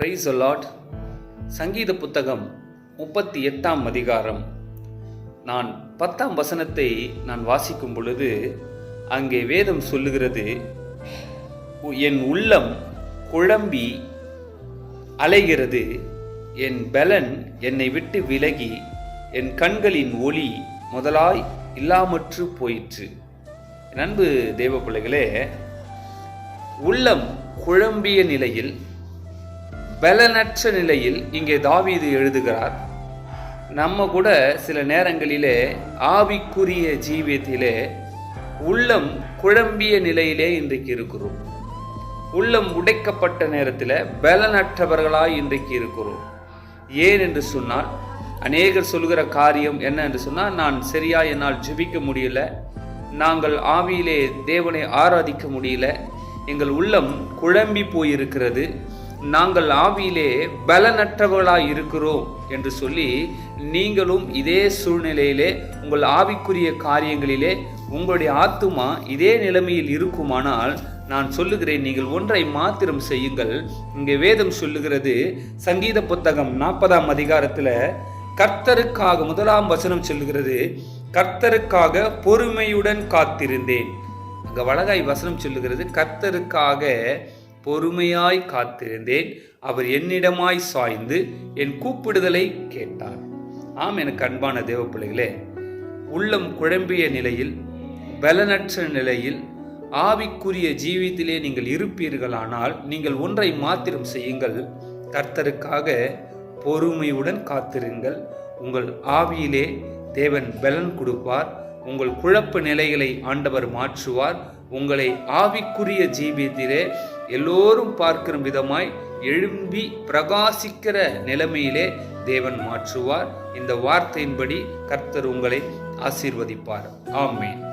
Price allot சங்கீத புத்தகம் முப்பத்தி எட்டாம் அதிகாரம். நான் பத்தாம் வசனத்தை நான் வாசிக்கும் பொழுது அங்கே வேதம் சொல்லுகிறது என் உள்ளம் குழம்பி அலைகிறது என் பலன் என்னை விட்டு விலகி என் கண்களின் ஒளி முதலாய் இல்லாமற்று போயிற்று. நண்பு தேவ பிள்ளைகளே உள்ளம் குழம்பிய நிலையில் பலனற்ற நிலையில் இங்கே தாவீது எழுதுகிறார் நம்ம கூட சில நேரங்களிலே ஆவிக்குரிய ஜீவியத்திலே உள்ளம் குழம்பிய நிலையிலே இன்றைக்கு இருக்கிறோம். உள்ளம் உடைக்கப்பட்ட நேரத்தில் பலனற்றவர்களாய் இன்றைக்கு இருக்கிறோம். ஏன் என்று சொன்னால் அநேகர் சொல்கிற காரியம் என்ன என்று சொன்னால் நான் சரியா என்னால் ஜெபிக்க முடியல நாங்கள் ஆவியிலே தேவனை ஆராதிக்க முடியல எங்கள் உள்ளம் குழம்பி போயிருக்கிறது நாங்கள் ஆவியிலே பலனற்றவர்களாய் இருக்கிறோம் என்று சொல்லி நீங்களும் இதே சூழ்நிலையிலே உங்கள் ஆவிக்குரிய காரியங்களிலே உங்களுடைய ஆத்துமா இதே நிலைமையில் இருக்குமானால் நான் சொல்லுகிறேன் நீங்கள் ஒன்றை மாத்திரம் செய்யுங்கள். இங்கே வேதம் சொல்லுகிறது சங்கீத புத்தகம் நாற்பதாம் அதிகாரத்தில் கர்த்தருக்காக முதலாம் வசனம் சொல்லுகிறது கர்த்தருக்காக பொறுமையுடன் காத்திருந்தேன். அங்கே வளகாய் வசனம் சொல்லுகிறது கர்த்தருக்காக பொறுமையாய் காத்திருந்தேன். அவர் என்னிடமாய் சாய்ந்து என் கூப்பிடுதலை கேட்டார். ஆம் எனக்கு அன்பான தேவ பிள்ளைகளே உள்ளம் குழம்பிய நிலையில் பலனற்ற நிலையில் ஆவிக்குரிய ஜீவித்திலே நீங்கள் இருப்பீர்களானால் நீங்கள் ஒன்றை மாத்திரம் செய்யுங்கள். கர்த்தருக்காக பொறுமையுடன் காத்திருங்கள். உங்கள் ஆவியிலே தேவன் பலன் கொடுப்பார். உங்கள் குழப்ப நிலைகளை ஆண்டவர் மாற்றுவார். உங்களை ஆவிக்குரிய ஜீவியத்திலே எல்லோரும் பார்க்கிற விதமாய் எழும்பி பிரகாசிக்கிற நிலைமையிலே தேவன் மாற்றுவார். இந்த வார்த்தையின்படி கர்த்தர் உங்களை ஆசீர்வதிப்பார். ஆமேன்.